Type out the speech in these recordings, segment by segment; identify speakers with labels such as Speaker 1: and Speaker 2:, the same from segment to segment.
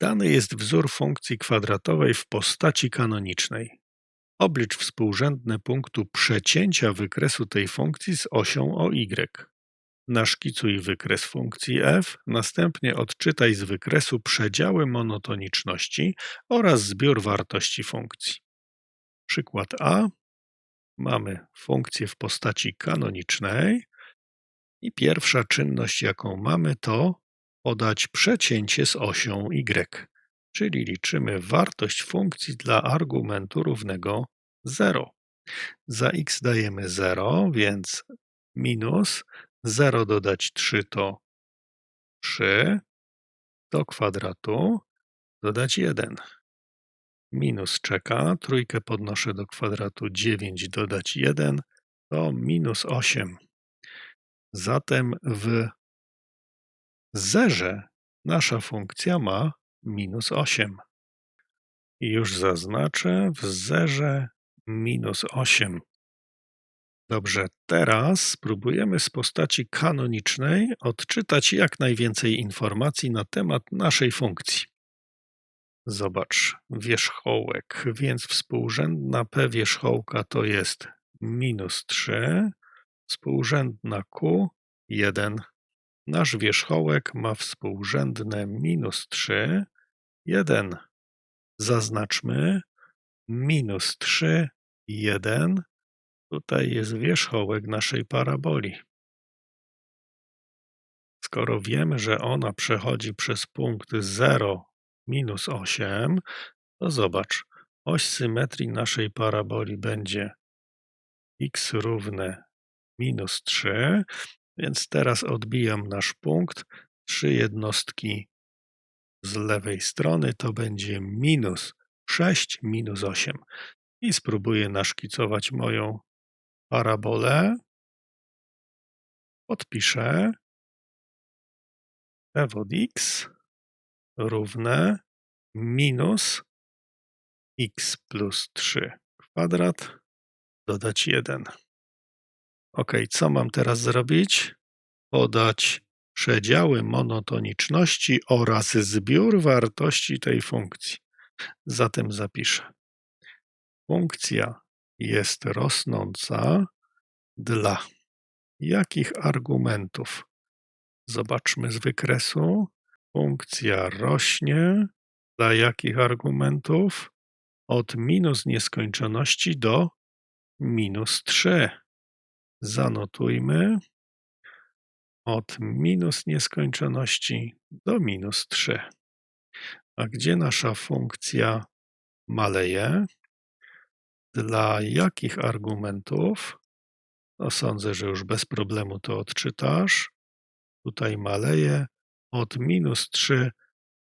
Speaker 1: Dany jest wzór funkcji kwadratowej w postaci kanonicznej. Oblicz współrzędne punktu przecięcia wykresu tej funkcji z osią o y. Naszkicuj wykres funkcji f, następnie odczytaj z wykresu przedziały monotoniczności oraz zbiór wartości funkcji. Przykład A. Mamy funkcję w postaci kanonicznej i pierwsza czynność, jaką mamy, to podać przecięcie z osią y, czyli liczymy wartość funkcji dla argumentu równego 0. Za x dajemy 0, więc minus 0 dodać 3 to 3, do kwadratu dodać 1. Minus czeka, trójkę podnoszę do kwadratu, 9 dodać 1 to minus 8. Zatem w zerze nasza funkcja ma minus 8. I już zaznaczę w zerze minus 8. Dobrze, teraz spróbujemy z postaci kanonicznej odczytać jak najwięcej informacji na temat naszej funkcji. Zobacz, wierzchołek, więc współrzędna p wierzchołka to jest minus 3, współrzędna q 1. Nasz wierzchołek ma współrzędne minus 3, 1. Zaznaczmy minus 3, 1. Tutaj jest wierzchołek naszej paraboli. Skoro wiemy, że ona przechodzi przez punkt 0, minus 8, to zobacz, oś symetrii naszej paraboli będzie x równe minus 3, więc teraz odbijam nasz punkt. Trzy jednostki z lewej strony to będzie minus 6, minus 8. I spróbuję naszkicować moją parabolę. Podpiszę f od x równe minus x plus 3 kwadrat dodać 1. Ok, co mam teraz zrobić? Podać przedziały monotoniczności oraz zbiór wartości tej funkcji. Zatem zapiszę. Funkcja jest rosnąca dla jakich argumentów? Zobaczmy z wykresu. Funkcja rośnie dla jakich argumentów? Od minus nieskończoności do minus 3. Zanotujmy od minus nieskończoności do minus 3. A gdzie nasza funkcja maleje? Dla jakich argumentów? No sądzę, że już bez problemu to odczytasz. Tutaj maleje od minus 3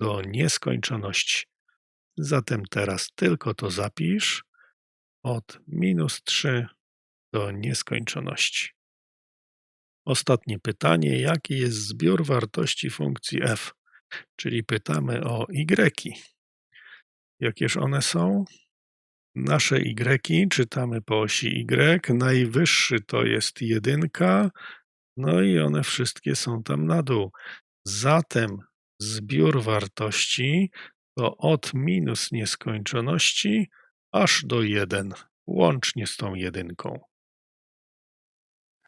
Speaker 1: do nieskończoności. Zatem teraz tylko to zapisz. Od minus 3 do nieskończoności. Ostatnie pytanie. Jaki jest zbiór wartości funkcji f? Czyli pytamy o y. Jakież one są? Nasze y czytamy po osi y. Najwyższy to jest jedynka, no i one wszystkie są tam na dół. Zatem zbiór wartości to od minus nieskończoności aż do 1, łącznie z tą jedynką.